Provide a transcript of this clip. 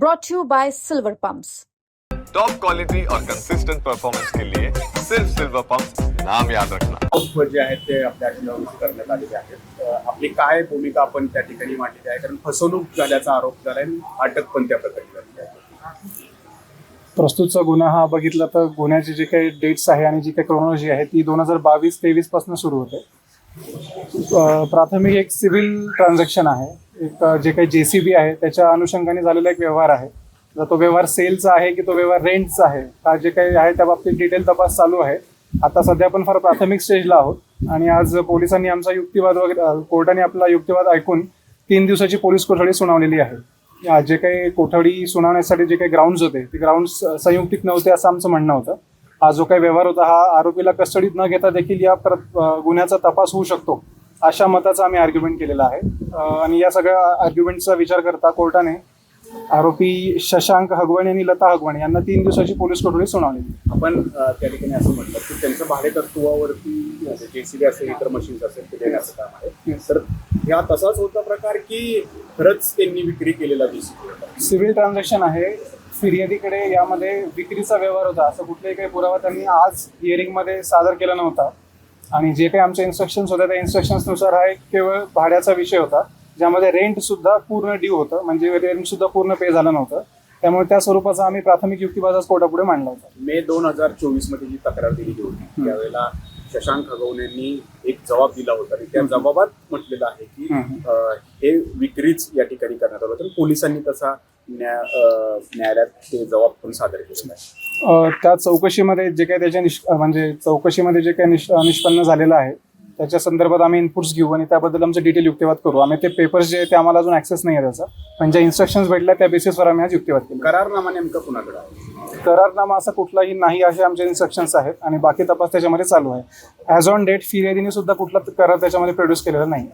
brought to you by Silver Pumps. Top quality और consistent performance के लिए सिर्फ सिल्वर पंप नाम याद रखना। जे आहेत ते आपल्या करण्यात आलेले आहेत. आपली काय भूमिका आपण त्या ठिकाणी मांडलेली आहे? कारण फसवणूक झाल्याचा आरोप झाला आणि अटक पण त्या प्रकारे झालेली आहे. प्रस्तुतचा गुन्हा हा बघितला तर गुन्ह्याची जी काही डेट्स आहे आणि जी काही क्रोनॉलॉजी आहे ती दोन हजार बावीस तेवीसपासून सुरू होते. प्राथमिक एक सिव्हिल ट्रान्झॅक्शन आहे. एक जे काही जे सी बी आहे त्याच्या अनुषंगाने झालेला एक व्यवहार आहे. जर तो व्यवहार सेलचा आहे की तो व्यवहार रेंटचा आहे हा जे काही आहे त्या बाबतीत डिटेल तपास चालू आहे. आता सध्या आपण फार प्राथमिक स्टेजला आहोत आणि आज पोलिसांनी आमचा युक्तिवाद वगैरे कोर्टाने आपला युक्तिवाद ऐकून तीन दिवसाची पोलीस कोठडी सुनावलेली आहे. जे काही कोठडी सुनावण्यासाठी जे काही ग्राउंड्स होते ते ग्राउंड्स संयुक्तिक नव्हते असं आमचं म्हणणं होतं. हा जो काही व्यवहार होता हा आरोपीला कस्टडीत न घेता देखील या गुन्ह्याचा तपास होऊ शकतो. अशा मताचा आम्ही आर्ग्युमेंट केलेला आहे. आणि या सगळ्या आर्ग्युमेंटचा विचार करता कोर्टाने आरोपी शशांक हगवणे आणि लता हगवणे यांना तीन दिवसाची पोलीस कोठडी सुनावली. आपण त्या ठिकाणी असं म्हटलं की त्यांचं भाडे तत्वावरती जेसीबी असेल इतर मशीन्स असेल ते देण्याचं काम आहे. तर ह्या तसाच होता प्रकार की खरंच त्यांनी विक्री केलेला जेसीबी होता? सिव्हिल ट्रान्झॅक्शन आहे. फिर्यादीकडे यामध्ये विक्रीचा व्यवहार होता. असं कुठलाही काही पुरावा त्यांनी आज हिअरिंगमध्ये सादर केला नव्हता. आणि जे काही आमचे इन्स्ट्रक्शन्स होत्या त्या इन्स्ट्रक्शन्सनुसार हा एक केवळ भाड्याचा विषय होता ज्यामध्ये रेंट सुद्धा पूर्ण ड्यू होतं म्हणजे रेंट सुद्धा पूर्ण पे झालं नव्हतं. त्यामुळे त्या स्वरूपाचा आम्ही प्राथमिक युक्तिवादाच कोर्टापुढे मांडला होता. मे दोन हजार चोवीसमध्ये जी तक्रार दिलेली होती त्यावेळेला शशांक खगवणेंनी एक जबाब दिला होता आणि त्या जबाबात म्हटलेलं आहे की हे विक्रीच या ठिकाणी करण्यात आलं आणि पोलिसांनी तसा न्यायालयात ते जबाब पण सादर केलेला आहे. त्या चौकशीमध्ये जे काही त्याच्या निष् म्हणजे चौकशीमध्ये जे काही निष् निष्पन्न झालेलं आहे त्याच्या संदर्भात आम्ही इनपुट्स घेऊ आणि त्याबद्दल आमचं डिटेल युक्तिवाद करू. आम्ही ते पेपर्स जे आहे ते आम्हाला अजून ॲक्सेस नाही आहे त्याचा. पण ज्या इन्स्ट्रक्शन्स भेटल्या त्या बेसिसवर आम्ही आज युक्तिवाद केला करारनामा नेमका कुणाकडे आहे? करारनामा असा कुठलाही नाही असे आमचे इन्स्ट्रक्शन्स आहेत आणि बाकी तपास त्याच्यामध्ये चालू आहे. ॲज ऑन डेट फिर्यादीने सुद्धा कुठला करार त्याच्यामध्ये प्रोड्यूस केलेला नाही.